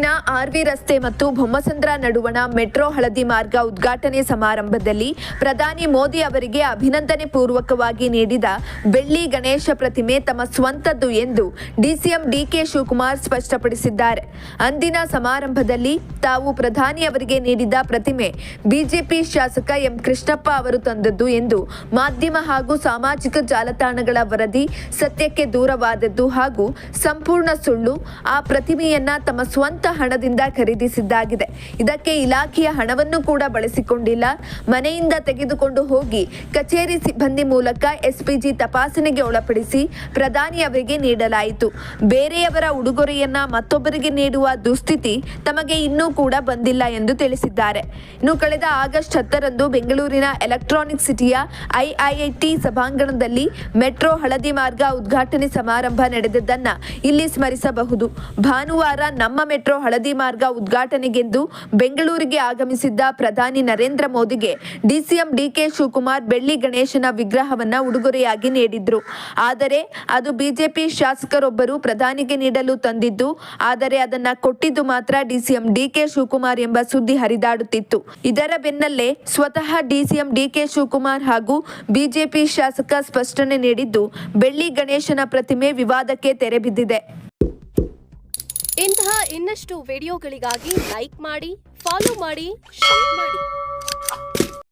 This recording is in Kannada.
ಆರ್ವಿ ರಸ್ತೆ ಮತ್ತು ಬೊಮ್ಮಸಂದ್ರ ನಡುವಣ ಮೆಟ್ರೋ ಹಳದಿ ಮಾರ್ಗ ಉದ್ಘಾಟನೆ ಸಮಾರಂಭದಲ್ಲಿ ಪ್ರಧಾನಿ ಮೋದಿ ಅವರಿಗೆ ಅಭಿನಂದನೆ ಪೂರ್ವಕವಾಗಿ ನೀಡಿದ ಬೆಳ್ಳಿ ಗಣೇಶ ಪ್ರತಿಮೆ ತಮ್ಮ ಸ್ವಂತದ್ದು ಎಂದು ಡಿಸಿಎಂ ಡಿಕೆ ಶಿವಕುಮಾರ್ ಸ್ಪಷ್ಟಪಡಿಸಿದ್ದಾರೆ. ಅಂದಿನ ಸಮಾರಂಭದಲ್ಲಿ ತಾವು ಪ್ರಧಾನಿ ಅವರಿಗೆ ನೀಡಿದ ಪ್ರತಿಮೆ ಬಿಜೆಪಿ ಶಾಸಕ ಎಂ ಕೃಷ್ಣಪ್ಪ ಅವರು ತಂದದ್ದು ಎಂದು ಮಾಧ್ಯಮ ಹಾಗೂ ಸಾಮಾಜಿಕ ಜಾಲತಾಣಗಳ ವರದಿ ಸತ್ಯಕ್ಕೆ ದೂರವಾದದ್ದು ಹಾಗೂ ಸಂಪೂರ್ಣ ಸುಳ್ಳು ಆ ಪ್ರತಿಮೆಯನ್ನ ತಮ್ಮ ಸ್ವಂತ ಹಣದಿಂದ ಖರೀದಿಸಿದ್ದಾಗಿದೆ. ಇದಕ್ಕೆ ಇಲಾಖೆಯ ಹಣವನ್ನು ಕೂಡ ಬಳಸಿಕೊಂಡಿಲ್ಲ. ಮನೆಯಿಂದ ತೆಗೆದುಕೊಂಡು ಹೋಗಿ ಕಚೇರಿ ಸಿಬ್ಬಂದಿ ಮೂಲಕ ಎಸ್ಪಿಜಿ ತಪಾಸಣೆಗೆ ಒಳಪಡಿಸಿ ಪ್ರಧಾನಿ ಅವರಿಗೆ ನೀಡಲಾಯಿತು. ಬೇರೆಯವರ ಉಡುಗೊರೆಯನ್ನ ಮತ್ತೊಬ್ಬರಿಗೆ ನೀಡುವ ದುಸ್ಥಿತಿ ತಮಗೆ ಇನ್ನೂ ಕೂಡ ಬಂದಿಲ್ಲ ಎಂದು ತಿಳಿಸಿದ್ದಾರೆ. ಇನ್ನು ಕಳೆದ ಆಗಸ್ಟ್ ಹತ್ತರಂದು ಬೆಂಗಳೂರಿನ ಎಲೆಕ್ಟ್ರಾನಿಕ್ ಸಿಟಿಯ ಐಐಐಟಿ ಸಭಾಂಗಣದಲ್ಲಿ ಮೆಟ್ರೋ ಹಳದಿ ಮಾರ್ಗ ಉದ್ಘಾಟನೆ ಸಮಾರಂಭ ನಡೆದದ್ದನ್ನ ಇಲ್ಲಿ ಸ್ಮರಿಸಬಹುದು. ಭಾನುವಾರ ನಮ್ಮ ಮೆಟ್ರೋ ಹಳದಿ ಮಾರ್ಗ ಉದ್ಘಾಟನೆಗೆಂದು ಬೆಂಗಳೂರಿಗೆ ಆಗಮಿಸಿದ್ದ ಪ್ರಧಾನಿ ನರೇಂದ್ರ ಮೋದಿಗೆ ಡಿಸಿಎಂ ಡಿಕೆ ಶಿವಕುಮಾರ್ ಬೆಳ್ಳಿ ಗಣೇಶನ ವಿಗ್ರಹವನ್ನ ಉಡುಗೊರೆಯಾಗಿ ನೀಡಿದ್ರು. ಆದರೆ ಅದು ಬಿಜೆಪಿ ಶಾಸಕರೊಬ್ಬರು ಪ್ರಧಾನಿಗೆ ನೀಡಲು ತಂದಿದ್ದು, ಆದರೆ ಅದನ್ನ ಕೊಟ್ಟಿದ್ದು ಮಾತ್ರ ಡಿಸಿಎಂ ಡಿಕೆ ಶಿವಕುಮಾರ್ ಎಂಬ ಸುದ್ದಿ ಹರಿದಾಡುತ್ತಿತ್ತು. ಇದರ ಬೆನ್ನಲ್ಲೇ ಸ್ವತಃ ಡಿಸಿಎಂ ಡಿಕೆ ಶಿವಕುಮಾರ್ ಹಾಗೂ ಬಿಜೆಪಿ ಶಾಸಕ ಸ್ಪಷ್ಟನೆ ನೀಡಿದ್ದು, ಬೆಳ್ಳಿ ಗಣೇಶನ ಪ್ರತಿಮೆ ವಿವಾದಕ್ಕೆ ತೆರೆ ಬಿದ್ದಿದೆ. ಇಂತಹ ಇನ್ನಷ್ಟು ವಿಡಿಯೋಗಳಿಗಾಗಿ ಲೈಕ್ ಮಾಡಿ, ಫಾಲೋ ಮಾಡಿ, ಶೇರ್ ಮಾಡಿ.